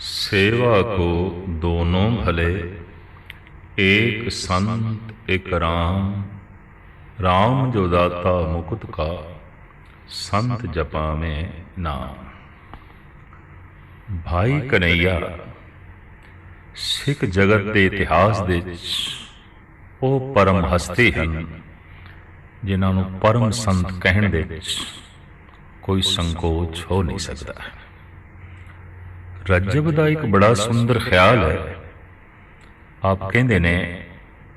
सेवा को दोनों भले एक संत एक राम राम जो दाता मुकुट का ਸੰਤ ਜਪਾਵੇਂ ਨਾਮ ਭਾਈ ਕਨਈਆ ਸਿੱਖ ਜਗਤ ਦੇ ਇਤਿਹਾਸ ਦੇ ਵਿੱਚ ਉਹ ਪਰਮ ਹਸਤੀ ਹਨ ਜਿਨ੍ਹਾਂ ਨੂੰ ਪਰਮ ਸੰਤ ਕਹਿਣ ਦੇ ਵਿੱਚ ਕੋਈ ਸੰਕੋਚ ਹੋ ਨਹੀਂ ਸਕਦਾ ਰਜਬ ਦਾ ਇੱਕ ਬੜਾ ਸੁੰਦਰ ਖਿਆਲ ਹੈ। ਆਪ ਕਹਿੰਦੇ ਨੇ,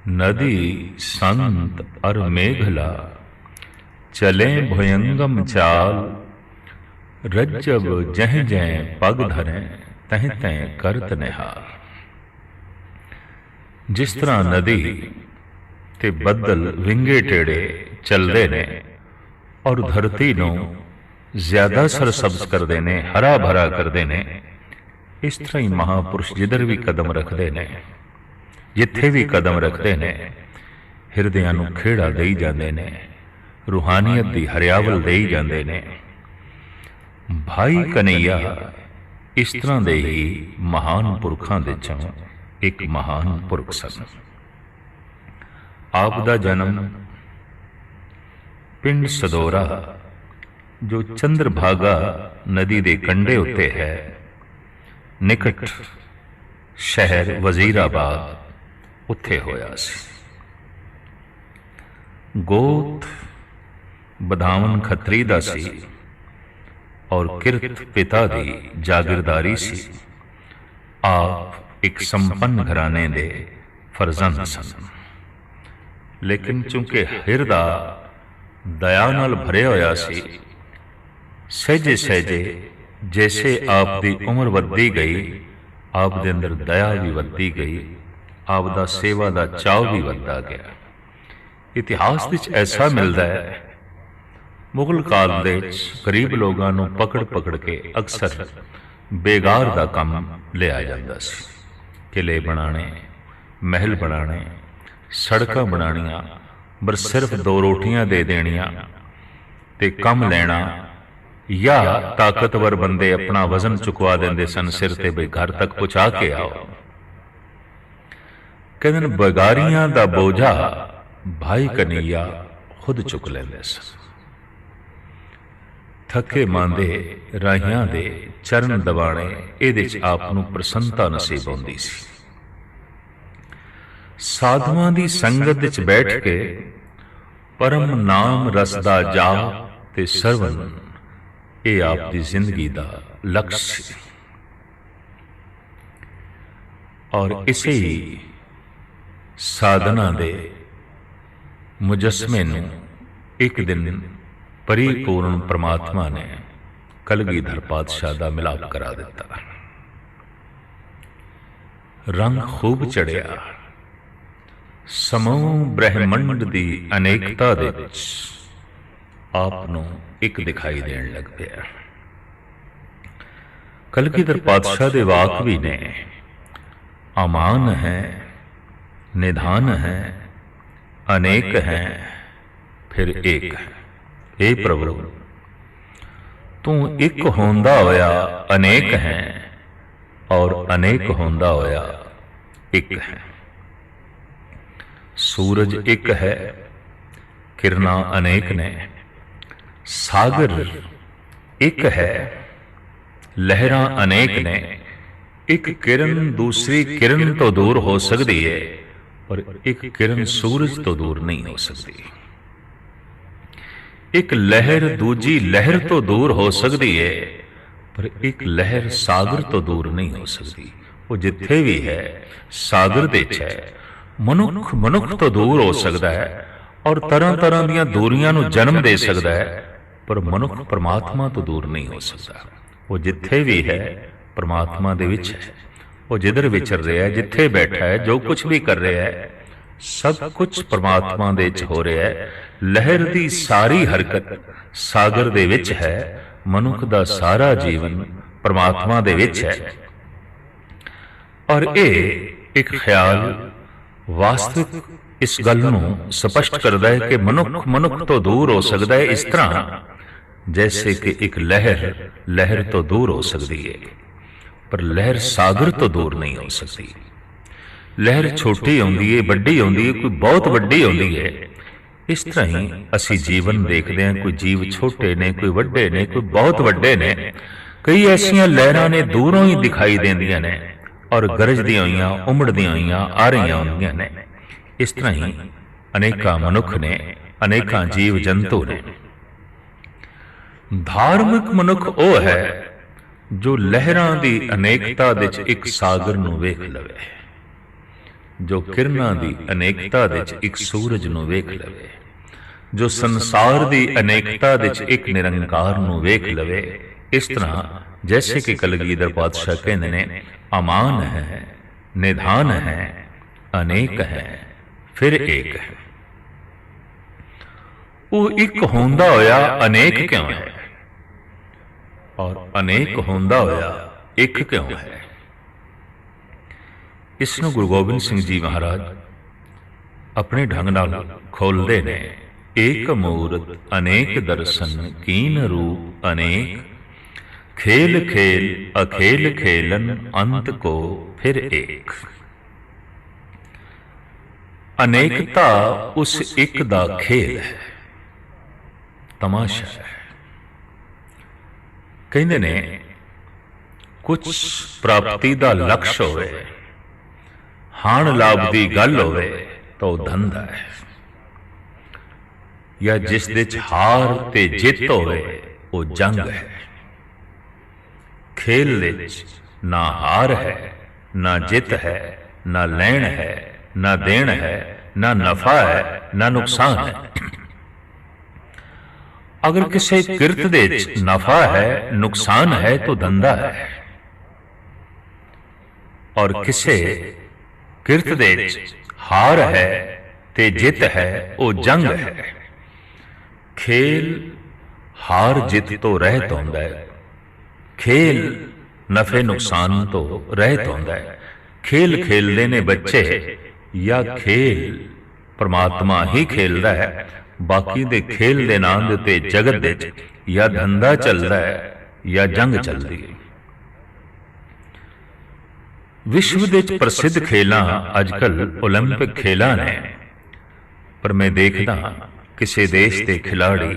ਨਦੀ ਸੰਤ ਅਰ ਮੇਘਲਾ, ਚਲੇ ਭਯੰਗਮ ਚਾਲ, ਰਜਬ ਜਹ ਜਹ ਪਗ ਧਰੇ, ਤਹ ਤਹ ਕਰਤ ਨਿਹਾਲ। ਜਿਸ ਤਰ੍ਹਾਂ ਨਦੀ ਤੇ ਬੱਦਲ ਵਿੰਗੇ ਟੇੜੇ ਚੱਲਦੇ ਨੇ ਔਰ ਧਰਤੀ ਨੂੰ ਜ਼ਿਆਦਾ ਸਰਸਬਜ਼ ਕਰਦੇ ਨੇ, ਹਰਾ ਭਰਾ ਕਰਦੇ ਨੇ ਇਸ ਤਰ੍ਹਾਂ ਹੀ ਮਹਾਪੁਰਸ਼ ਜਿੱਧਰ ਵੀ ਕਦਮ ਰੱਖਦੇ ਨੇ, ਜਿੱਥੇ ਵੀ ਕਦਮ ਰੱਖਦੇ ਨੇ, ਹਿਰਦਿਆਂ ਨੂੰ ਖੇੜਾ ਦੇਈ ਜਾਂਦੇ ਨੇ, ਰੂਹਾਨੀਅਤ ਦੀ ਹਰਿਆਵਲ ਦੇਈ ਜਾਂਦੇ ਨੇ। ਭਾਈ ਕਨਈਆ, ਇਸ ਤਰ੍ਹਾਂ ਦੇ ਹੀ ਮਹਾਨ ਪੁਰਖਾਂ ਦੇ ਚੋਂ ਇੱਕ ਮਹਾਨ ਪੁਰਖ ਸਨ। ਆਪ ਦਾ ਜਨਮ ਪਿੰਡ ਸਦੋਰਾ, ਜੋ ਚੰਦਰਭਾਗਾ ਨਦੀ ਦੇ ਕੰਢੇ ਉੱਤੇ ਹੈ। ਨਿਕਟ ਸ਼ਹਿਰ ਵਜ਼ੀਰਾਬਾਦ ਉੱਥੇ ਹੋਇਆ ਸੀ। ਗੋਤ ਬਧਾਵਨ ਖੱਤਰੀ ਦਾ ਸੀ ਔਰ ਕਿਰਤ ਪਿਤਾ ਦੀ ਜਾਗਿਰਦਾਰੀ ਸੀ। ਆਪ ਇੱਕ ਸੰਪੰਨ ਘਰਾਣੇ ਦੇ ਫਰਜ਼ੰਦ ਸਨ। ਲੇਕਿਨ ਚੁੰਕਿ ਹਿਰਦਾ ਦਇਆ ਨਾਲ ਭਰਿਆ ਹੋਇਆ ਸੀ ਸਹਿਜੇ ਸਹਿਜੇ ਜੈਸੇ ਆਪ ਦੀ ਉਮਰ ਵੱਧਦੀ ਗਈ ਆਪ ਦੇ ਅੰਦਰ ਦਇਆ ਵੀ ਵੱਧਦੀ ਗਈ ਆਪ ਦਾ ਸੇਵਾ ਦਾ ਚਾਅ ਵੀ ਵੱਧਦਾ ਗਿਆ ਇਤਿਹਾਸ ਵਿੱਚ ਐਸਾ ਮਿਲਦਾ ਹੈ ਮੁਗਲ ਕਾਲ ਦੇ ਵਿੱਚ ਗਰੀਬ ਲੋਕਾਂ ਨੂੰ ਪਕੜ ਪਕੜ ਕੇ ਅਕਸਰ ਬੇਗਾਰ ਦਾ ਕੰਮ ਲਿਆ ਜਾਂਦਾ ਸੀ ਕਿਲੇ ਬਣਾਣੇ ਮਹਿਲ ਬਣਾਣੇ ਸੜਕਾਂ ਬਣਾਣੀਆਂ ਪਰ ਸਿਰਫ ਦੋ ਰੋਟੀਆਂ ਦੇ ਦੇਣੀਆਂ ਤੇ ਕੰਮ ਲੈਣਾ ਜਾਂ ਤਾਕਤਵਰ ਬੰਦੇ ਆਪਣਾ ਵਜ਼ਨ ਚੁਕਵਾ ਦਿੰਦੇ ਸਨ, ਸਿਰ ਤੇ ਬਈ ਘਰ ਤੱਕ ਪਹੁੰਚਾ ਕੇ ਆਓ। ਕਹਿੰਦੇ ਨੇ, ਬਗਾਰੀਆਂ ਦਾ ਬੋਝਾ ਭਾਈ ਕਨਈਆ ਖੁਦ ਚੁੱਕ ਲੈਂਦੇ ਸਨ। ਥੱਕੇ ਮਾਂਦੇ ਰਾਹੀਆਂ ਦੇ ਚਰਨ ਦਬਾਣੇ ਇਹਦੇ ਚ ਆਪ ਨੂੰ ਪ੍ਰਸੰਨਤਾ ਨਸੀਬ ਹੁੰਦੀ ਸੀ। ਸਾਧੂਆਂ ਦੀ ਸੰਗਤ ਚ ਬੈਠ ਕੇ ਪਰਮ ਨਾਮ ਰਸ ਦਾ ਜਾਪ ਤੇ ਸਰਵਨ ਇਹ ਆਪ ਦੀ ਜ਼ਿੰਦਗੀ ਦਾ ਲਕਸ਼ ਸੀ। ਔਰ ਇਸੇ ਹੀ ਸਾਧਨਾ ਦੇ ਮੁਜਸਮੇ ਨੂੰ ਇੱਕ ਦਿਨ ਪਰਿਪੂਰਨ ਪ੍ਰਮਾਤਮਾ ਨੇ ਕਲਗੀਧਰ ਪਾਤਸ਼ਾਹ ਦਾ ਮਿਲਾਪ ਕਰਾ ਦਿੱਤਾ। ਰੰਗ ਖੂਬ ਚੜਿਆ। ਸਮੂਹ ਬ੍ਰਹਿਮੰਡ ਦੀ ਅਨੇਕਤਾ ਦੇ ਵਿੱਚ ਆਪ ਨੂੰ ਇੱਕ ਦਿਖਾਈ ਦੇਣ ਲੱਗ ਪਿਆ। ਕਲਗੀਧਰ ਪਾਤਸ਼ਾਹ ਦੇ ਵਾਕ ਵੀ ਨੇ, ਅਮਾਨ ਹੈ, ਨਿਧਾਨ ਹੈ, ਅਨੇਕ ਹੈ, ਫਿਰ ਇੱਕ ਹੈ। हे ਪ੍ਰਭੂ, ਤੂੰ ਇੱਕ ਹੁੰਦਾ ਹੋਇਆ ਅਨੇਕ ਹੈ ਔਰ ਅਨੇਕ ਹੁੰਦਾ ਹੋਇਆ ਇੱਕ ਹੈ। ਸੂਰਜ ਇੱਕ ਹੈ, ਕਿਰਨਾਂ ਅਨੇਕ ਨੇ ਸਾਗਰ ਇੱਕ ਹੈ। ਲਹਿਰਾਂ ਅਨੇਕ ਨੇ। ਇੱਕ ਕਿਰਨ ਦੂਸਰੀ ਕਿਰਨ ਤੋਂ ਦੂਰ ਹੋ ਸਕਦੀ ਹੈ ਪਰ ਇੱਕ ਕਿਰਨ ਸੂਰਜ ਤੋਂ ਦੂਰ ਨਹੀਂ ਹੋ ਸਕਦੀ। ਇੱਕ ਲਹਿਰ ਦੂਜੀ ਲਹਿਰ ਤੋਂ ਦੂਰ ਹੋ ਸਕਦੀ ਹੈ ਪਰ ਇੱਕ ਲਹਿਰ ਸਾਗਰ ਤੋਂ ਦੂਰ ਨਹੀਂ ਹੋ ਸਕਦੀ। ਉਹ ਜਿੱਥੇ ਵੀ ਹੈ, ਸਾਗਰ ਦੇ ਚ ਹੈ। ਮਨੁੱਖ ਮਨੁੱਖ ਤੋਂ ਦੂਰ ਹੋ ਸਕਦਾ ਹੈ ਔਰ ਤਰ੍ਹਾਂ ਤਰ੍ਹਾਂ ਦੀਆਂ ਦੂਰੀਆਂ ਨੂੰ ਜਨਮ ਦੇ ਸਕਦਾ ਹੈ। ਪਰ ਮਨੁੱਖ ਪਰਮਾਤਮਾ ਤੋਂ ਦੂਰ ਨਹੀਂ ਹੋ ਸਕਦਾ। ਉਹ ਜਿੱਥੇ ਵੀ ਹੈ, ਪਰਮਾਤਮਾ ਦੇ ਵਿੱਚ ਹੈ। ਉਹ ਜਿੱਧਰ ਵਿਚਰ ਰਿਹਾ ਹੈ, ਜਿੱਥੇ ਬੈਠਾ ਹੈ, ਜੋ ਕੁਝ ਵੀ ਕਰ ਰਿਹਾ ਹੈ, ਸਭ ਕੁਝ ਪਰਮਾਤਮਾ ਦੇ ਵਿੱਚ ਹੋ ਰਿਹਾ ਹੈ। ਲਹਿਰ ਦੀ ਸਾਰੀ ਹਰਕਤ ਸਾਗਰ ਦੇ ਵਿੱਚ ਹੈ। ਮਨੁੱਖ ਦਾ ਸਾਰਾ ਜੀਵਨ ਪਰਮਾਤਮਾ ਦੇ ਵਿੱਚ ਹੈ। ਔਰ ਇਹ ਇੱਕ ਖਿਆਲ ਵਾਸਤਵਿਕ ਇਸ ਗੱਲ ਨੂੰ ਸਪਸ਼ਟ ਕਰਦਾ ਹੈ ਕਿ ਮਨੁੱਖ ਮਨੁੱਖ ਤੋਂ ਦੂਰ ਹੋ ਸਕਦਾ ਹੈ। ਇਸ ਤਰ੍ਹਾਂ ਜੈਸੇ ਕਿ ਇੱਕ ਲਹਿਰ ਲਹਿਰ ਤੋਂ ਦੂਰ ਹੋ ਸਕਦੀ ਹੈ ਪਰ ਲਹਿਰ ਸਾਗਰ ਤੋਂ ਦੂਰ ਨਹੀਂ ਹੋ ਸਕਦੀ ਲਹਿਰ ਛੋਟੀ ਆਉਂਦੀ ਏ ਵੱਡੀ ਆਉਂਦੀ ਏ ਕੋਈ ਬਹੁਤ ਵੱਡੀ ਆਉਂਦੀ ਏ ਇਸ ਤਰ੍ਹਾਂ ਹੀ ਅਸੀਂ ਜੀਵਨ ਦੇਖਦੇ ਹਾਂ ਕੋਈ ਜੀਵ ਛੋਟੇ ਨੇ ਕੋਈ ਵੱਡੇ ਨੇ ਕੋਈ ਬਹੁਤ ਵੱਡੇ ਨੇ ਕਈ ਐਸੀਆਂ ਲਹਿਰਾਂ ਨੇ ਦੂਰੋਂ ਹੀ ਦਿਖਾਈ ਦਿੰਦੀਆਂ ਨੇ ਔਰ ਗਰਜਦੀਆਂ ਹੋਈਆਂ ਉਮੜਦੀਆਂ ਹੋਈਆਂ ਆ ਰਹੀਆਂ ਹੁੰਦੀਆਂ ਨੇ ਇਸ ਤਰ੍ਹਾਂ ਹੀ ਅਨੇਕਾਂ ਮਨੁੱਖ ਨੇ ਅਨੇਕਾਂ ਜੀਵ ਜੰਤੂ ਨੇ ਧਾਰਮਿਕ ਮਨੁੱਖ ਉਹ ਹੈ ਜੋ ਲਹਿਰਾਂ ਦੀ ਅਨੇਕਤਾ ਵਿੱਚ ਇੱਕ ਸਾਗਰ ਨੂੰ ਵੇਖ ਲਵੇ, ਜੋ ਕਿਰਨਾਂ ਦੀ ਅਨੇਕਤਾ ਵਿੱਚ ਇੱਕ ਸੂਰਜ ਨੂੰ ਵੇਖ ਲਵੇ, ਜੋ ਸੰਸਾਰ ਦੀ ਅਨੇਕਤਾ ਵਿੱਚ ਇੱਕ ਨਿਰੰਕਾਰ ਨੂੰ ਵੇਖ ਲਵੇ। ਇਸ ਤਰ੍ਹਾਂ ਜੈਸੇ ਕਿ ਕਲਗੀਧਰ ਪਾਤਸ਼ਾਹ ਕਹਿੰਦੇ ਨੇ, ਅਮਾਨ ਹੈ, ਨਿਧਾਨ ਹੈ, ਅਨੇਕ ਹੈ, ਫਿਰ ਏਕ ਹੈ। ਉਹ ਇੱਕ ਹੁੰਦਾ ਹੋਇਆ ਅਨੇਕ ਕਿਉਂ ਹੈ? ਔਰ ਅਨੇਕ ਹੁੰਦਾ ਹੋਇਆ ਇੱਕ ਕਿਉਂ ਹੈ? ਇਸ ਨੂੰ ਗੁਰੂ ਗੋਬਿੰਦ ਸਿੰਘ ਜੀ ਮਹਾਰਾਜ ਆਪਣੇ ਢੰਗ ਨਾਲ ਖੋਲਦੇ ਨੇ। ਏਕ ਮੂਰਤ, ਅਨੇਕ ਦਰਸ਼ਨ, ਕੀਨ ਰੂਪ, ਅਨੇਕ। ਖੇਲ ਖੇਲ, ਅਖੇਲ ਖੇਲਨ, ਅੰਤ ਕੋ ਫਿਰ ਏਕ। ਅਨੇਕਤਾ ਉਸ ਇੱਕ ਦਾ ਖੇਲ ਹੈ। ਤਮਾਸ਼ਾ ਹੈ। ਕਹਿੰਦੇ ਨੇ ਕੁਝ ਪ੍ਰਾਪਤੀ ਦਾ ਲਕਸ਼ ਹੋਵੇ ਹਾਣ ਲਾਭ ਦੀ ਗੱਲ ਹੋਵੇ ਤਾਂ ਉਹ ਧੰਦਾ ਹੈ। ਜਾਂ ਜਿਸ ਦੇ ਚ ਹਾਰ ਤੇ ਜਿੱਤ ਹੋਵੇ ਉਹ ਜੰਗ ਹੈ। ਖੇਲ ਵਿੱਚ ਨਾ ਹਾਰ ਹੈ ਨਾ ਜਿੱਤ ਹੈ ਨਾ ਲੈਣ ਹੈ ਨਾ ਦੇਣ ਹੈ ਨਾ ਨਫਾ ਹੈ ਨਾ ਨੁਕਸਾਨ ਹੈ। ਅਗਰ ਕਿਸੇ ਕਿਰਤ ਦੇ ਵਿੱਚ ਨਫਾ ਹੈ ਨੁਕਸਾਨ ਹੈ ਤਾਂ ਧੰਦਾ ਹੈ ਔਰ ਕਿਸੇ ਕਿਰਤ ਦੇ ਵਿੱਚ ਹਾਰ ਹੈ ਤੇ ਜਿੱਤ ਹੈ ਉਹ ਜੰਗ ਹੈ ਖੇਲ ਹਾਰ ਜਿੱਤ ਤੋਂ ਰਹਿਤ ਹੁੰਦਾ ਹੈ ਖੇਲ ਨਫੇ ਨੁਕਸਾਨ ਤੋਂ ਰਹਿਤ ਹੁੰਦਾ ਹੈ ਖੇਲ ਖੇਲਦੇ ਨੇ ਬੱਚੇ ਜਾਂ ਖੇਲ ਪਰਮਾਤਮਾ ਹੀ ਖੇਲਦਾ ਹੈ ਬਾਕੀ ਦੇ ਖੇਲ ਦੇ ਨਾਮ ਦੇ ਉੱਤੇ ਜਗਤ ਦੇ ਵਿੱਚ ਜਾਂ ਧੰਦਾ ਚੱਲਦਾ ਹੈ ਜਾਂ ਜੰਗ ਚੱਲਦੀ ਹੈ ਵਿਸ਼ਵ ਦੇ ਵਿੱਚ ਪ੍ਰਸਿੱਧ ਖੇਲਾਂ ਅੱਜਕੱਲ 올림픽 ਖੇਲਾਂ ਨੇ ਪਰ ਮੈਂ ਦੇਖਦਾ ਕਿਸੇ ਦੇਸ਼ ਦੇ ਖਿਡਾਰੀ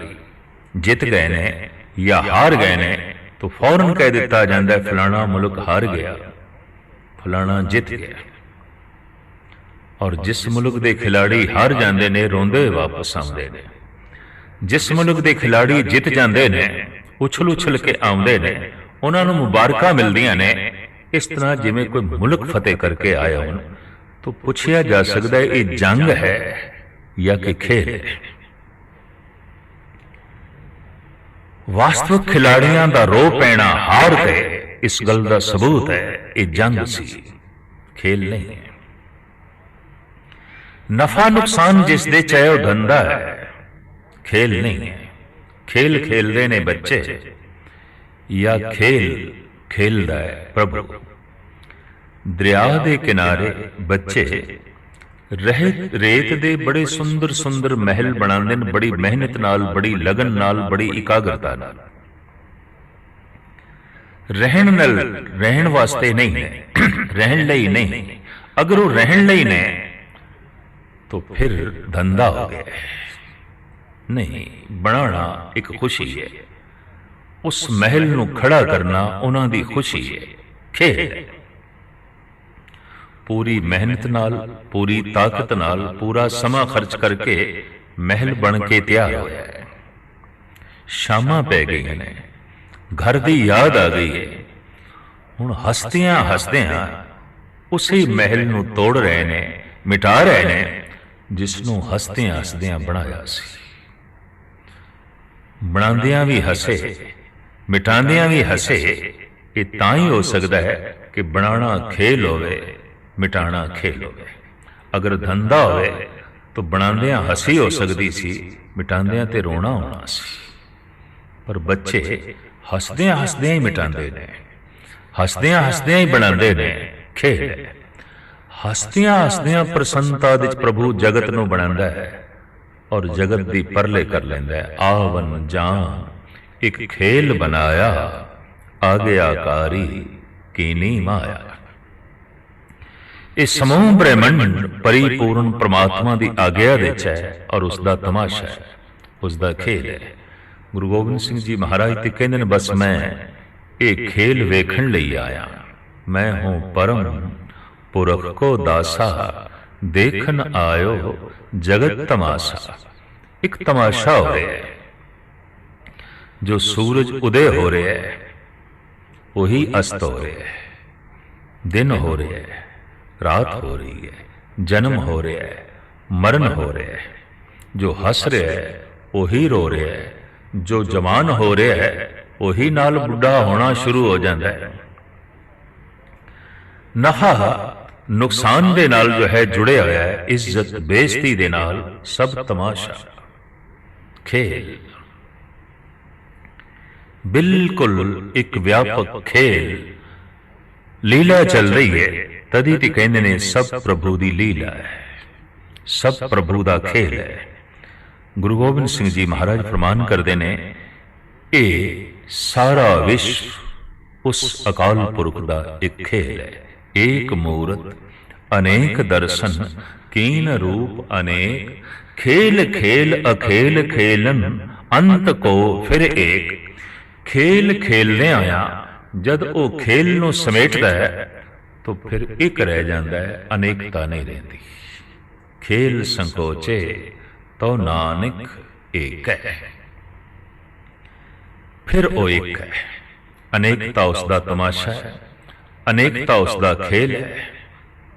ਜਿੱਤ ਗਏ ਨੇ ਜਾਂ ਹਾਰ ਗਏ ਨੇ ਤਾਂ ਫੌਰਨ ਕਹਿ ਦਿੱਤਾ ਜਾਂਦਾ ਹੈ ਫਲਾਣਾ ਮੁਲਕ ਹਾਰ ਗਿਆ ਫਲਾਣਾ ਜਿੱਤ ਗਿਆ ਔਰ ਜਿਸ ਮੁਲਕ ਦੇ ਖਿਲਾੜੀ ਹਾਰ ਜਾਂਦੇ ਨੇ, ਰੋਂਦੇ ਹੋਏ ਵਾਪਸ ਆਉਂਦੇ ਨੇ। ਜਿਸ ਮੁਲਕ ਦੇ ਖਿਲਾੜੀ ਜਿੱਤ ਜਾਂਦੇ ਨੇ ਉਛਲ ਉਛਲ ਕੇ ਆਉਂਦੇ ਨੇ, ਉਹਨਾਂ ਨੂੰ ਮੁਬਾਰਕਾਂ ਮਿਲਦੀਆਂ ਨੇ, ਇਸ ਤਰ੍ਹਾਂ ਜਿਵੇਂ ਕੋਈ ਮੁਲਕ ਫਤਿਹ ਕਰਕੇ ਆਇਆ ਹੋਣ, ਤਾਂ ਪੁੱਛਿਆ ਜਾ ਸਕਦਾ ਹੈ, ਇਹ ਜੰਗ ਹੈ ਜਾਂ ਕਿ ਖੇਡ ਹੈ? ਵਾਸਤਵਿਕ ਖਿਲਾੜੀਆਂ ਦਾ ਰੋ ਪੈਣਾ ਹਾਰ ਕੇ ਇਸ ਗੱਲ ਦਾ ਸਬੂਤ ਹੈ, ਇਹ ਜੰਗ ਸੀ, ਖੇਲ ਨਹੀਂ ਨਫਾ ਨੁਕਸਾਨ ਜਿਸ ਦੇ ਚਾਹੇ ਉਹ ਧੰਦਾ ਹੈ ਖੇਲ ਨਹੀਂ ਖੇਲ ਖੇਲਦੇ ਨੇ ਬੱਚੇ ਜਾਂ ਖੇਲ ਖੇਲਦਾ ਹੈ ਪ੍ਰਭੂ। ਦਰਿਆ ਦੇ ਕਿਨਾਰੇ ਬੱਚੇ ਰਹਿਤ ਰੇਤ ਦੇ ਬੜੇ ਸੁੰਦਰ ਸੁੰਦਰ ਮਹਿਲ ਬਣਾਉਂਦੇ ਨੇ ਬੜੀ ਮਿਹਨਤ ਨਾਲ ਬੜੀ ਲਗਨ ਨਾਲ ਬੜੀ ਇਕਾਗਰਤਾ ਨਾਲ। ਰਹਿਣ ਨਾਲ ਰਹਿਣ ਵਾਸਤੇ ਨਹੀਂ ਰਹਿਣ ਲਈ ਨਹੀਂ। ਅਗਰ ਉਹ ਰਹਿਣ ਲਈ ਨੇ। तो फिर धंधा हो गया ਨਹੀਂ ਬਣਾਉਣਾ ਇੱਕ ਖੁਸ਼ੀ ਹੈ ਉਸ ਮਹਿਲ ਨੂੰ ਖੜਾ ਕਰਨਾ ਉਹਨਾਂ ਦੀ ਖੁਸ਼ੀ ਹੈ ਖੇਡ ਹੈ ਪੂਰੀ ਮਿਹਨਤ ਨਾਲ ਪੂਰੀ ਤਾਕਤ ਨਾਲ ਪੂਰਾ ਸਮਾਂ ਖਰਚ ਕਰਕੇ ਮਹਿਲ ਬਣ ਕੇ ਤਿਆਰ ਹੋਇਆ ਹੈ ਸ਼ਾਮਾਂ ਪੈ ਗਈਆਂ ਨੇ ਘਰ ਦੀ ਯਾਦ ਆ ਗਈ ਹੈ ਹੁਣ ਹਸਤਿਆਂ ਹਸਦਿਆਂ ਉਸੇ ਮਹਿਲ ਨੂੰ ਤੋੜ ਰਹੇ ਨੇ ਮਿਟਾ ਰਹੇ ਨੇ ਜਿਸ ਨੂੰ ਹੱਸਦਿਆਂ ਹਸਦਿਆਂ ਬਣਾਇਆ ਸੀ। ਬਣਾਉਂਦਿਆਂ ਵੀ ਹੱਸੇ, ਮਿਟਾਉਂਦਿਆਂ ਵੀ ਹੱਸੇ, ਇਹ ਤਾਂ ਹੀ ਹੋ ਸਕਦਾ ਹੈ ਕਿ ਬਣਾਉਣਾ ਖੇਲ ਹੋਵੇ ਮਿਟਾਣਾ ਖੇਲ ਹੋਵੇ। ਅਗਰ ਧੰਦਾ ਹੋਵੇ, ਤਾਂ ਬਣਾਉਂਦਿਆਂ ਹੱਸੀ ਹੋ ਸਕਦੀ ਸੀ, ਮਿਟਾਉਂਦਿਆਂ ਤੇ ਰੋਣਾ ਆਉਣਾ ਸੀ। ਪਰ ਬੱਚੇ ਹੱਸਦਿਆਂ ਹੱਸਦਿਆਂ ਹੀ ਮਿਟਾਉਂਦੇ ਨੇ, ਹੱਸਦਿਆਂ ਹੱਸਦਿਆਂ ਹੀ ਬਣਾਉਂਦੇ ਨੇ ਖੇਡ ਹੈ ਹਸਤੀਆਂ ਹਸਤੀਆਂ ਪ੍ਰਸੰਨਤਾ ਵਿੱਚ ਪ੍ਰਭੂ ਜਗਤ ਨੂੰ ਬਣਾਉਂਦਾ ਹੈ ਔਰ ਜਗਤ ਦੀ ਪਰਲੇ ਕਰ ਲੈਂਦਾ ਹੈ। ਆਵਨ ਜਾਨ, ਇੱਕ ਖੇਲ ਬਣਾਇਆ, ਆਗੇ ਕੀਨੀ ਮਾਇਆ। ਇਹ ਸਮੂਹ ਬ੍ਰਹਿਮੰਡ ਪਰਿਪੂਰਨ ਪ੍ਰਮਾਤਮਾ ਦੀ ਆਗਿਆ ਵਿੱਚ ਹੈ ਔਰ ਉਸ ਦਾ ਤਮਾਸ਼ਾ ਹੈ ਉਸ ਦਾ ਖੇਲ ਹੈ। ਗੁਰੂ ਗੋਬਿੰਦ ਸਿੰਘ ਜੀ ਮਹਾਰਾਜ ਤੇ ਕਹਿੰਦੇ ਨੇ, ਬਸ ਮੈਂ ਇਹ ਖੇਲ ਵੇਖਣ ਲਈ ਆਇਆ। ਮੈਂ ਹੂੰ ਪਰਮ ਪੁਰਖ ਕੋ ਦਾਸਾ ਦੇਖਣ ਆਇਓ ਜਗਤ ਤਮਾਸ਼ਾ। ਇੱਕ ਤਮਾਸ਼ਾ ਹੋ ਰਿਹਾ ਹੈ। ਜੋ ਸੂਰਜ ਉਦੇ ਹੋ ਰਿਹਾ ਹੈ, ਉਹੀ ਅਸਤ ਹੋ ਰਿਹਾ ਹੈ। ਦਿਨ ਹੋ ਰਿਹਾ ਹੈ, ਰਾਤ ਹੋ ਰਹੀ ਹੈ, ਜਨਮ ਹੋ ਰਿਹਾ ਹੈ, ਮਰਨ ਹੋ ਰਿਹਾ ਹੈ। ਜੋ ਹੱਸ ਰਿਹਾ ਹੈ, ਉਹੀ ਰੋ ਰਿਹਾ ਹੈ। ਜੋ ਜਵਾਨ ਹੋ ਰਿਹਾ ਹੈ, ਉਹੀ ਨਾਲ ਬੁੱਢਾ ਹੋਣਾ ਸ਼ੁਰੂ ਹੋ ਜਾਂਦਾ ਹੈ। ਨਹਾ ਨੁਕਸਾਨ ਦੇ ਨਾਲ ਜੋ ਹੈ ਜੁੜਿਆ ਹੋਇਆ ਹੈ ਇੱਜ਼ਤ ਬੇਇੱਜ਼ਤੀ ਦੇ ਨਾਲ ਸਭ ਤਮਾਸ਼ਾ। ਖੇਲ। ਬਿਲਕੁਲ ਇੱਕ ਵਿਆਪਕ ਖੇਲ। ਲੀਲਾ ਚੱਲ ਰਹੀ ਹੈ। ਤਦੀ ਤੇ ਕਹਿੰਦੇ ਨੇ ਸਭ ਪ੍ਰਭੂ ਦੀ ਲੀਲਾ ਹੈ। ਸਭ ਪ੍ਰਭੂ ਦਾ ਖੇਲ ਹੈ। ਗੁਰੂ ਗੋਬਿੰਦ ਸਿੰਘ ਜੀ ਮਹਾਰਾਜ ਫਰਮਾਨ ਕਰਦੇ ਨੇ ਇਹ ਸਾਰਾ ਵਿਸ਼ਵ ਉਸ ਅਕਾਲ ਪੁਰਖ ਦਾ ਇੱਕ ਖੇਲ ਹੈ। ਏਕ ਮੂਰਤ, ਅਨੇਕ ਦਰਸ਼ਨ, ਕੀਨ ਰੂਪ ਅਨੇਕ, ਖੇਲ ਖੇਲ ਅਖੇਲ ਖੇਲਨ, ਅੰਤ ਕੋ ਫਿਰ ਏਕ। ਖੇਲ ਖੇਲਨੇ ਆਇਆ ਜਦ ਉਹ ਖੇਲ ਨੂੰ ਸਮੇਟਦਾ ਹੈ, ਤਾਂ ਫਿਰ ਇੱਕ ਰਹਿ ਜਾਂਦਾ ਹੈ, ਅਨੇਕਤਾ ਨਹੀਂ ਰਹਿੰਦੀ। ਖੇਲ ਸੰਕੋਚੇ ਤੋ ਨਾਨਕ ਏਕ। ਹੈ ਫਿਰ ਉਹ ਇੱਕ ਹੈ। ਅਨੇਕਤਾ ਉਸ ਦਾ ਤਮਾਸ਼ਾ ਹੈ। ਅਨੇਕਤਾ ਉਸ ਦਾ ਖੇਲ ਹੈ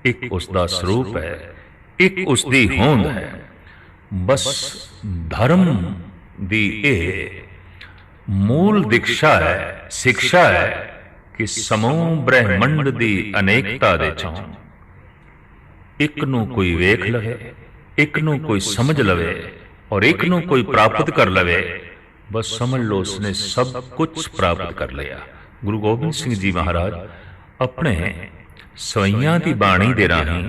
ਇੱਕ ਉਸ ਦਾ ਸਰੂਪ ਹੈ ਇੱਕ ਉਸ ਦੀ ਹੋਂਦ ਹੈ। ਬਸ ਧਰਮ ਦੀ ਇਹ ਮੂਲ ਦਿਕਸ਼ਾ ਹੈ ਸਿੱਖਿਆ ਹੈ ਕਿ ਸਮੂਹ ਬ੍ਰਹਿਮੰਡ ਦੀ ਅਨੇਕਤਾ ਦੇ ਚੋਂ ਇੱਕ ਨੂੰ ਕੋਈ ਵੇਖ ਲਵੇ ਇੱਕ ਨੂੰ ਕੋਈ ਸਮਝ ਲਵੇ ਔਰ ਇੱਕ ਨੂੰ ਕੋਈ ਪ੍ਰਾਪਤ ਕਰ ਲਵੇ ਬਸ ਸਮਝ ਲਓ ਉਸਨੇ ਸਭ ਕੁਝ ਪ੍ਰਾਪਤ ਕਰ ਲਿਆ। ਗੁਰੂ ਗੋਬਿੰਦ ਸਿੰਘ ਜੀ ਮਹਾਰਾਜ ਆਪਣੇ ਸਵਈਆਂ ਦੀ ਬਾਣੀ ਦੇ ਰਾਹੀਂ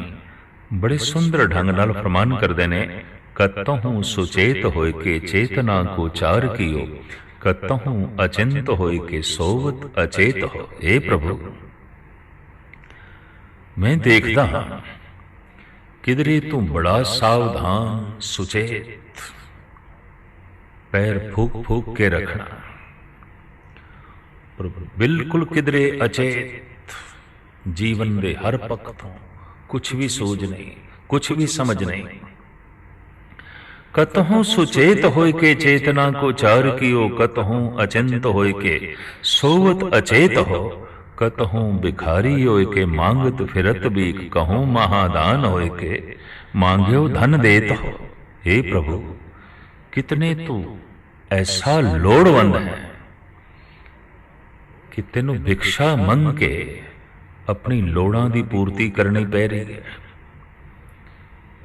ਬੜੇ ਸੁੰਦਰ ਢੰਗ ਨਾਲ ਫਰਮਾਨ ਕਰਦੇ ਨੇ ਕਤਹੂ ਸੁਚੇਤ ਹੋਏ ਕੇ ਚੇਤਨਾ ਕੋ ਚਾਰ ਕੀਓ ਕਤਹੂ ਅਚਿੰਤ ਹੋਏ ਕੇ ਸੋਵਤ ਅਚੇਤ ਹੋ ਏ ਪ੍ਰਭੂ ਮੈਂ ਦੇਖਦਾ ਹਾਂ ਕਿਧਰੇ ਤੂੰ ਬੜਾ ਸਾਵਧਾਨ ਸੁਚੇਤ ਪੈਰ ਫੂਕ ਫੂਕ ਕੇ ਰੱਖਣਾ ਪਰ ਬਿਲਕੁਲ ਕਿਧਰੇ ਅਚੇਤ ਜੀਵਨ ਦੇ ਹਰ ਪੱਖ ਤੋਂ ਕੁਝ ਵੀ ਸੋਚ ਨਹੀਂ ਕੁਝ ਵੀ ਸਮਝ ਨਹੀਂ। ਕਤਹੋਂ ਸੁਚੇਤ ਹੋਇ ਕੇ ਚੇਤਨਾ ਕੋ ਚਾਰ ਕੀਓ, ਕਤਹੋਂ ਅਚਿੰਤ ਹੋਇ ਕੇ ਸੋਵਤ ਅਚੇਤ ਹੋ। ਕਤਹੋਂ ਭਿਖਾਰੀ ਹੋਇ ਕੇ ਮੰਗਤ ਫਿਰਤ ਵੀ ਕਹੂੰ ਮਹਾਦਾਨ ਹੋਇ ਕੇ ਮੰਗਿਓ ਧਨ ਦੇਤ ਹੋ। हे ਪ੍ਰਭੂ, ਕਿਤਨੇ ਤੂੰ ਐਸਾ ਲੋੜਵੰਦ ਹੈ ਕਿ ਤੈਨੂੰ ਭਿਕਸ਼ਾ ਮੰਗ ਕੇ ਆਪਣੀ ਲੋੜਾਂ ਦੀ ਪੂਰਤੀ ਕਰਨੀ ਪੈ ਰਹੀ ਹੈ।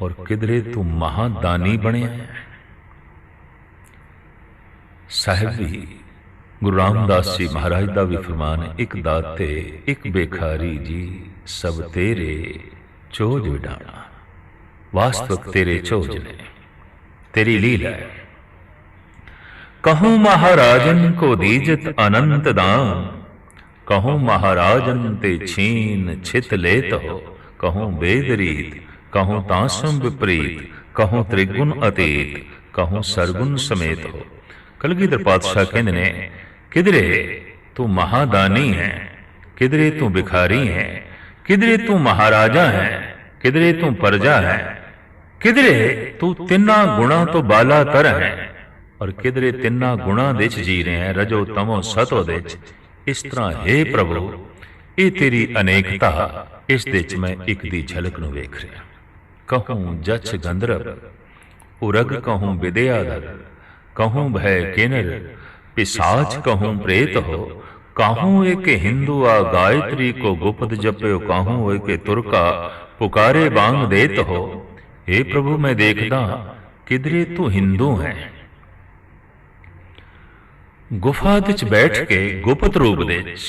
ਔਰ ਕਿਧਰੇ ਤੂੰ ਮਹਾਦਾਨੀ ਬਣਿਆ ਸਾਹਿਬ ਜੀ ਗੁਰੂ ਰਾਮਦਾਸ ਜੀ ਮਹਾਰਾਜ ਦਾ ਵੀ ਫਰਮਾਨ ਹੈ, ਇੱਕ ਦਾਤੇ, ਇੱਕ ਬੇਖਾਰੀ ਜੀ, ਸਭ ਤੇਰੇ ਚੋਜ ਵਿਡਾਣਾ। ਵਾਸਤਵਕ ਤੇਰੇ ਚੋਜ ਨੇ, ਤੇਰੀ ਲੀਲਾ ਹੈ। ਕਹੂੰ ਮਹਾਰਾਜਨ ਕੋ ਦੀਜਤ ਅਨੰਤ ਦਾਨ। ਕਹੂੰ ਮਹਾਰਾਜਨ ਤੇ ਛੀਨ ਛਿਤ ਲੇਤ ਹੋ ਕਹੂੰ ਬੇਦਰੀਤ ਕਹੂੰ ਤਾਸਮ ਵਿਪਰੀਤ ਕਹੂੰ ਤ੍ਰਿਗੁਣ ਅਤੀਤ, ਕਹੂੰ ਸਰਗੁਣ ਸਮੇਤ ਹੋ। ਕਲਗੀਧਰ ਪਾਤਸ਼ਾਹ ਕਹਿੰਦੇ ਨੇ, ਕਿਧਰੇ ਤੂੰ ਮਹਾਦਾਨੀ ਹੈ, ਕਿਧਰੇ ਤੂੰ ਭਿਖਾਰੀ ਹੈ, ਕਿਧਰੇ ਤੂੰ ਮਹਾਰਾਜਾ ਹੈ, ਕਿਧਰੇ ਤੂੰ ਪਰਜਾ ਹੈ, ਕਿਧਰੇ ਤੂੰ ਤਿੰਨਾਂ ਗੁਣਾ ਤੋਂ ਬਾਲਾ ਤਰ ਹੈ, ਔਰ ਕਿਧਰੇ ਤਿੰਨਾਂ ਗੁਣਾ ਦੇ ਚ ਜੀ ਰਿਹਾ ਹੈ, ਰਜੋ ਤਮੋ ਸਤੋ ਦੇ ਚ ਇਸ ਤਰ੍ਹਾਂ ਹੈ ਪ੍ਰਭੂ ਇਹ ਤੇਰੀ ਅਨੇਕਤਾ ਇਸ ਦੇ ਚ ਮੈਂ ਇੱਕ ਦੀ ਝਲਕ ਨੂੰ ਵੇਖ ਰਿਹਾ ਕਹੂੰ ਜਛ ਗੰਧਰਵ ਉਰਗ ਕਹੂੰ ਵਿਦਿਆਧਰ ਕਹੂੰ ਭੈ ਕਿਨਰ ਪਿਸਾਚ ਕਹੂੰ ਪ੍ਰੇਤ ਹੋ ਕਾਹੂੰ ਏ ਕਿ ਹਿੰਦੂ ਆ ਗਾਇਤਰੀ ਕੋ ਗੁਪਤ ਜਪਿਓ ਕਾਹੂੰ ਏ ਕਿ ਤੁਰਕਾ ਪੁਕਾਰੇ ਬਾੰਗ ਦੇਤ ਹੋ हे ਪ੍ਰਭੂ ਮੈਂ ਦੇਖਦਾ ਕਿਧਰੇ ਤੂੰ ਹਿੰਦੂ ਹੈ ਗੁਫਾ ਵਿੱਚ ਬੈਠ ਕੇ ਗੁਪਤ ਰੂਪ ਵਿੱਚ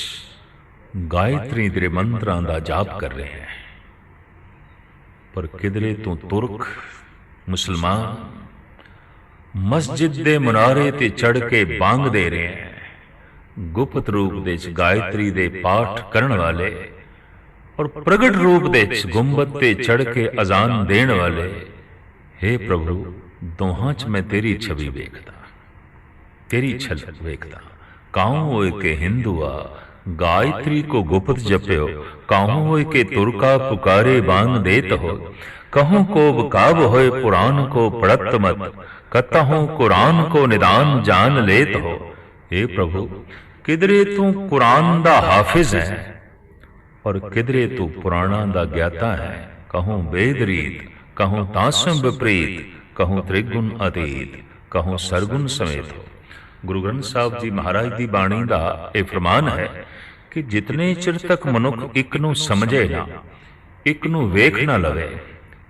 ਗਾਇਤਰੀ ਦੇ ਮੰਤਰਾਂ ਦਾ ਜਾਪ ਕਰ ਰਿਹਾ ਹੈ। ਪਰ ਕਿਧਰੇ ਤੋਂ ਤੁਰਕ, ਮੁਸਲਮਾਨ ਮਸਜਿਦ ਦੇ ਮਨਾਰੇ ਤੇ ਚੜ ਕੇ ਬਾਂਗ ਦੇ ਰਿਹਾ ਹੈ। ਗੁਪਤ ਰੂਪ ਵਿੱਚ ਗਾਇਤਰੀ ਦੇ ਪਾਠ ਕਰਨ ਵਾਲੇ ਔਰ ਪ੍ਰਗਟ ਰੂਪ ਵਿੱਚ ਗੁੰਬਦ ਤੇ ਚੜ ਕੇ ਅਜ਼ਾਨ ਦੇਣ ਵਾਲੇ हे ਪ੍ਰਭੂ, ਦੋਹਾਂ 'ਚ ਮੈਂ ਤੇਰੀ ਛਵੀ ਵੇਖਦਾ। ਤੇਰੀ ਛਲਕ ਵੇਖਦਾ ਕਾਉ ਹੋਏ ਕੇ ਹਿੰਦੂਆ ਗਾਇਤਰੀ ਕੋ ਗੁਪਤ ਜਪਿਓ ਕਾਹੂ ਹੋਏ ਕੇ ਤੁਰਕਾ ਪੁਕਾਰੇ ਬਾਂਗ ਦੇਤ ਹੋ ਕਹੂੰ ਕੋ ਬਕਾਬ ਹੋਏ ਪੁਰਾਨ ਕੋ ਪੜਤ ਮਤ ਕਤਹੂੰ ਕੁਰਾਨ ਕੋ ਨਿਦਾਨ ਜਾਣ ਲੇਤ ਹੋ हे। ਪ੍ਰਭੂ ਕਿਦਰੇ ਤੂੰ ਕੁਰਾਨ ਦਾ ਹਾਫਿਜ਼ ਹੈ ਔਰ ਕਿਦਰੇ ਤੂੰ ਪੁਰਾਣਾ ਦਾ ਗਿਆਤਾ ਹੈ ਕਹੂੰ ਵੇਦ ਰੀਤ ਕਹੂੰ ਤਾਸਮ ਵਿਪਰੀਤ ਕਹੂੰ ਤ੍ਰਿਗੁਣ ਅਤੀਤ ਕਹੂੰ ਸਰਗੁਣ ਸਮੇਤ ਹੋ ਗੁਰੂ ਗ੍ਰੰਥ ਸਾਹਿਬ ਜੀ ਮਹਾਰਾਜ ਦੀ ਬਾਣੀ ਦਾ ਇਹ ਫਰਮਾਨ ਹੈ ਕਿ ਜਿਤਨੇ ਚਿਰ ਤੱਕ ਮਨੁੱਖ ਇੱਕ ਨੂੰ ਸਮਝੇ ਨਾ, ਇੱਕ ਨੂੰ ਵੇਖ ਨਾ ਲਵੇ,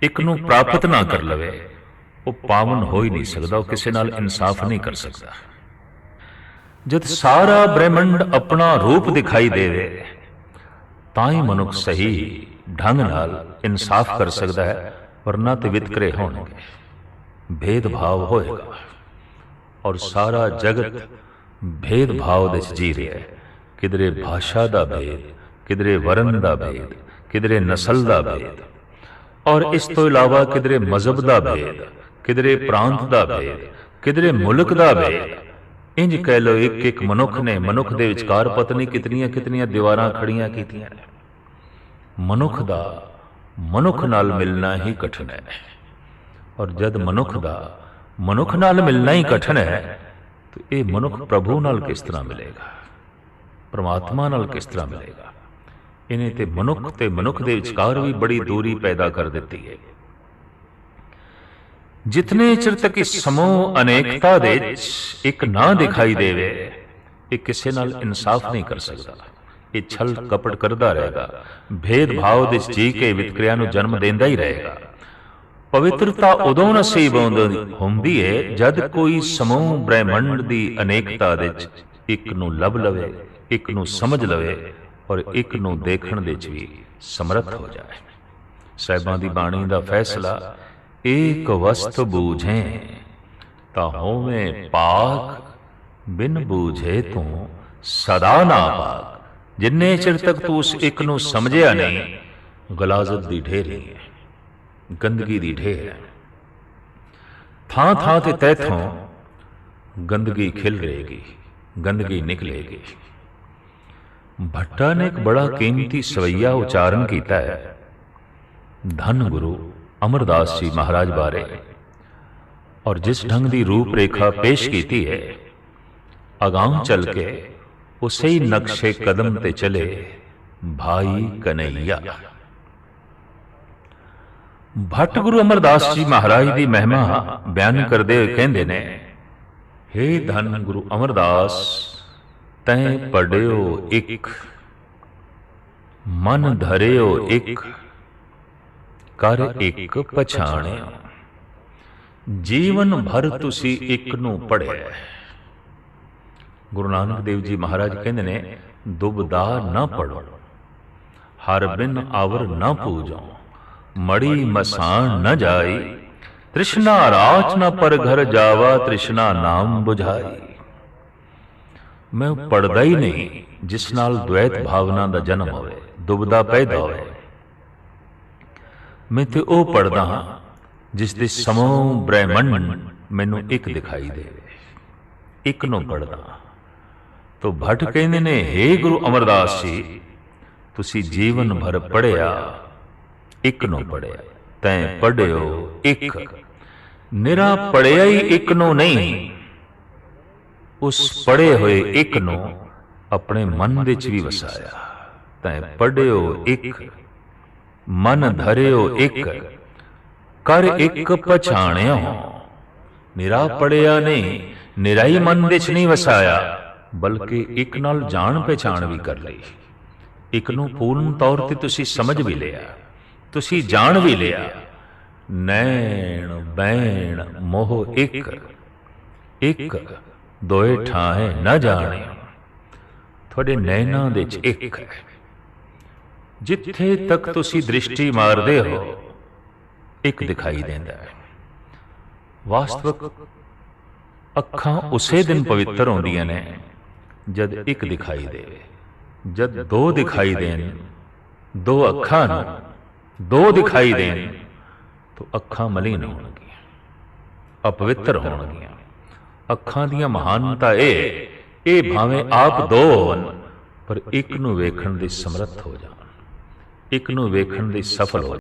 ਇੱਕ ਨੂੰ ਪ੍ਰਾਪਤ ਨਾ ਕਰ ਲਵੇ, ਉਹ ਪਾਵਨ ਹੋ ਹੀ ਨਹੀਂ ਸਕਦਾ, ਉਹ ਕਿਸੇ ਨਾਲ ਇਨਸਾਫ ਨਹੀਂ ਕਰ ਸਕਦਾ। ਜਦ ਸਾਰਾ ਬ੍ਰਹਿਮੰਡ ਆਪਣਾ ਰੂਪ ਦਿਖਾਈ ਦੇਵੇ, ਤਾਂ ਹੀ ਮਨੁੱਖ ਸਹੀ ਢੰਗ ਨਾਲ ਇਨਸਾਫ ਕਰ ਸਕਦਾ ਹੈ, ਵਰਨਾ ਤੇ ਵਿਤਕਰੇ ਹੋਣਗੇ, ਭੇਦਭਾਵ ਹੋਏਗਾ। ਔਰ ਸਾਰਾ ਜਗਤ ਭੇਦਭਾਵ ਦੇ ਵਿੱਚ ਜੀ ਰਿਹਾ ਹੈ। ਕਿਧਰੇ ਭਾਸ਼ਾ ਦਾ ਭੇਦ, ਕਿਧਰੇ ਵਰਨ ਦਾ ਭੇਦ, ਕਿਧਰੇ ਨਸਲ ਦਾ ਭੇਦ। ਔਰ ਇਸ ਤੋਂ ਇਲਾਵਾ ਕਿਧਰੇ ਮਜ਼ਹਬ ਦਾ ਭੇਦ, ਕਿਧਰੇ ਪ੍ਰਾਂਤ ਦਾ ਭੇਦ, ਕਿਧਰੇ ਮੁਲਕ ਦਾ ਭੇਦ। ਇੰਜ ਕਹਿ ਲੋ ਇੱਕ ਇੱਕ ਮਨੁੱਖ ਨੇ ਮਨੁੱਖ ਦੇ ਵਿਚਕਾਰ ਪਤਨੀ ਨਹੀਂ ਕਿਤਨੀਆਂ ਕਿਤਨੀਆਂ ਦੀਵਾਰਾਂ ਖੜੀਆਂ ਕੀਤੀਆਂ ਨੇ। ਮਨੁੱਖ ਦਾ ਮਨੁੱਖ ਨਾਲ ਮਿਲਣਾ ਹੀ ਕਠਿਨ ਹੈ। ਔਰ ਜਦ ਮਨੁੱਖ ਦਾ ਮਨੁੱਖ ਨਾਲ ਮਿਲਣਾ ਹੀ ਕਠਿਨ ਹੈ, ਤਾਂ ਇਹ ਮਨੁੱਖ ਪ੍ਰਭੂ ਨਾਲ ਕਿਸ ਤਰ੍ਹਾਂ ਮਿਲੇਗਾ? ਪਰਮਾਤਮਾ ਨਾਲ ਕਿਸ ਤਰ੍ਹਾਂ ਮਿਲੇਗਾ? ਇਹਨੇ ਤੇ ਮਨੁੱਖ ਤੇ ਮਨੁੱਖ ਦੇ ਵਿਚਕਾਰ ਵੀ ਬੜੀ ਦੂਰੀ ਪੈਦਾ ਕਰ ਦਿੱਤੀ ਹੈ। ਜਿਤਨੇ ਚਿਰ ਤੱਕ ਇਸ ਸਮੂਹ ਅਨੇਕਤਾ ਦੇ ਵਿੱਚ ਇੱਕ ਨਾ ਦਿਖਾਈ ਦੇਵੇ, ਇਹ ਕਿਸੇ ਨਾਲ ਇਨਸਾਫ ਨਹੀਂ ਕਰ ਸਕਦਾ। ਇਹ ਛਲ ਕਪਟ ਕਰਦਾ ਰਹੇਗਾ ਭੇਦ ਭਾਵ ਦੇ ਜੀ ਕੇ ਵਿਤਕਰਿਆ ਨੂੰ ਜਨਮ ਦਿੰਦਾ ਹੀ ਰਹੇਗਾ। ਪਵਿੱਤਰਤਾ ਉਦੋਂ ਨਸੀਬ ਹੁੰਦੀ ਹੈ ਜਦ ਕੋਈ ਸਮੂਹ ਬ੍ਰਹਿਮੰਡ ਦੀ ਅਨੇਕਤਾ ਵਿੱਚ ਇੱਕ ਨੂੰ ਲੱਭ ਲਵੇ, ਇੱਕ ਨੂੰ ਸਮਝ ਲਵੇ ਔਰ ਇੱਕ ਨੂੰ ਦੇਖਣ ਦੇ ਵਿੱਚ ਵੀ ਸਮਰੱਥ ਹੋ ਜਾਏ। ਸਹਿਬਾਂ ਦੀ ਬਾਣੀ ਦਾ ਫੈਸਲਾ, ਏਕ ਵਸਤ ਬੂਝੇ, ਤਾਂ ਹੋਵੇਂ ਪਾਕ ਬਿਨ ਬੂਝੇ ਤੂੰ ਸਦਾ ਨਾ ਪਾਕ। ਜਿੰਨੇ ਚਿਰ ਤੱਕ ਤੂੰ ਉਸ ਇੱਕ ਨੂੰ ਸਮਝਿਆ ਨਹੀਂ, ਗਲਾਜ਼ਤ ਦੀ ਢੇਰੀ ਹੈ ਗੰਦਗੀ ਦੀ ਢੇਰ ਹੈ ਥਾਂ ਥਾਂ ਤੇ ਤੈਥੋਂ ਗੰਦਗੀ ਖਿਲ ਰਹੇਗੀ ਗੰਦਗੀ ਨਿਕਲੇਗੀ ਭੱਟਾ ਨੇ ਇੱਕ ਬੜਾ ਕੀਮਤੀ ਸਵਈਆ ਉਚਾਰਨ ਕੀਤਾ ਹੈ ਧੰਨ ਗੁਰੂ ਅਮਰਦਾਸ ਜੀ ਮਹਾਰਾਜ ਬਾਰੇ ਔਰ ਜਿਸ ਢੰਗ ਦੀ ਰੂਪ ਰੇਖਾ ਪੇਸ਼ ਕੀਤੀ ਹੈ ਅਗਾਂਹ ਚੱਲ ਕੇ ਉਸੇ ਹੀ ਨਕਸ਼ੇ ਕਦਮ ਤੇ ਚਲੇ ਭਾਈ ਕਨਈਆ ਭੱਟ ਗੁਰੂ ਅਮਰਦਾਸ ਜੀ ਮਹਾਰਾਜ ਦੀ ਮਹਿਮਾ ਬਿਆਨ ਕਰਦੇ ਹੋਏ ਕਹਿੰਦੇ ਨੇ हे ਧੰਨ ਗੁਰੂ ਅਮਰਦਾਸ, ਤੈ ਪੜਿਓ ਇੱਕ, ਮਨ ਧਰਿਓ ਇੱਕ, ਕਰ ਇੱਕ ਪਛਾਣਿਓ। ਜੀਵਨ ਭਰ ਤੁਸੀਂ ਇੱਕ ਨੂੰ ਪੜਿਆ ਗੁਰੂ ਨਾਨਕ ਦੇਵ ਜੀ ਮਹਾਰਾਜ ਕਹਿੰਦੇ ਨੇ ਦੁਬਦਾ ਨਾ ਪੜੋ ਹਰ ਬਿਨ ਆਵਰ ਨਾ ਪੂਜੋ। ਮੜੀ ਮਸਾਨ ਨ ਜਾਈ। ਤ੍ਰਿਸ਼ਨਾ ਰਾਚ ਨ ਪਰ ਘਰ ਜਾਵਾ ਤ੍ਰਿਸ਼ਨਾ ਨਾਮ 부ਝਾਈ ਮੈਂ ਪੜਦਾ ਹੀ ਨਹੀਂ ਜਿਸ ਨਾਲ ਦੁਐਤ ਭਾਵਨਾ ਦਾ ਜਨਮ ਹੋਵੇ ਦੁਬਦਾ ਪੈਦਾ ਹੋਵੇ। ਮੈਂ ਤੇ ਉਹ ਪੜਦਾ ਹਾਂ ਜਿਸ ਦੇ ਸਮੂਹ ਬ੍ਰਹਿਮੰਡ ਮੈਨੂੰ ਇੱਕ ਦਿਖਾਈ ਦੇਵੇ ਇੱਕ ਨੂੰ ਪੜਦਾ ਤੋ ਭਟ ਕਹਿੰਦੇ ਨੇ हे ਗੁਰੂ ਅਮਰਦਾਸ ਜੀ ਤੁਸੀਂ ਜੀਵਨ ਭਰ ਪੜਿਆ ਇੱਕ ਨੂੰ ਪੜਿਆ ਤੈਂ ਪੜਿਓ ਇੱਕ। ਨਿਰਾ ਪੜਿਆ ਹੀ ਇੱਕ ਨੂੰ ਨਹੀਂ। ਉਸ ਪੜੇ ਹੋਏ ਇੱਕ ਨੂੰ ਆਪਣੇ ਮਨ ਵਿੱਚ ਵੀ ਵਸਾਇਆ। ਤੈਂ ਪੜਿਓ ਇੱਕ। ਮਨ ਧਰਿਓ ਇੱਕ। ਕਰ ਇੱਕ ਪਛਾਣਿਓ ਨਿਰਾ ਪੜਿਆ ਨਹੀਂ। ਨਿਰਾਈ ਮਨ ਵਿੱਚ ਨਹੀਂ ਵਸਾਇਆ। ਬਲਕਿ ਇੱਕ ਨਾਲ ਜਾਣ ਪਛਾਣ ਵੀ ਕਰ ਲਈ। ਇੱਕ ਨੂੰ ਪੂਰਨ ਤੌਰ ਤੇ ਤੁਸੀਂ ਸਮਝ ਵੀ ਲਿਆ। ਤੁਸੀਂ ਜਾਣ ਵੀ ਲਿਆ। ਨੈਣ, ਬੈਣ, ਮੋਹ ਇੱਕ। ਇੱਕ ਦੋਏ ਠਾਹੇ ਨਾ ਜਾਣੇ। ਤੁਹਾਡੇ ਨੈਣਾਂ ਦੇ ਵਿੱਚ ਇੱਕ। ਹੈ ਜਿੱਥੇ ਤੱਕ ਤੁਸੀਂ ਦ੍ਰਿਸ਼ਟੀ ਮਾਰਦੇ ਹੋ, ਇੱਕ ਦਿਖਾਈ ਦਿੰਦਾ ਹੈ। ਵਾਸਤਵਿਕ ਅੱਖਾਂ ਉਸੇ ਦਿਨ ਪਵਿੱਤਰ ਹੁੰਦੀਆਂ ਨੇ, ਜਦ ਇੱਕ ਦਿਖਾਈ ਦੇਵੇ ਜਦ ਦੋ ਦਿਖਾਈ ਦੇਣ, ਦੋ ਅੱਖਾਂ ਨੂੰ ਦੋ ਦਿਖਾਈ ਦੇਣ ਤਾਂ ਅੱਖਾਂ ਮਲੀਨ ਹੋਣਗੀਆਂ। ਅਪਵਿੱਤਰ ਹੋਣਗੀਆਂ। ਅੱਖਾਂ ਦੀਆਂ ਮਹਾਨਤਾ ਇਹ ਇਹ ਭਾਵੇਂ ਆਪ ਦੋ ਹੋਣ ਪਰ ਇੱਕ ਨੂੰ ਵੇਖਣ ਦੇ ਸਮਰੱਥ ਹੋ ਜਾਣ। ਇੱਕ ਨੂੰ ਵੇਖਣ ਦੇ ਸਫਲ ਹੋ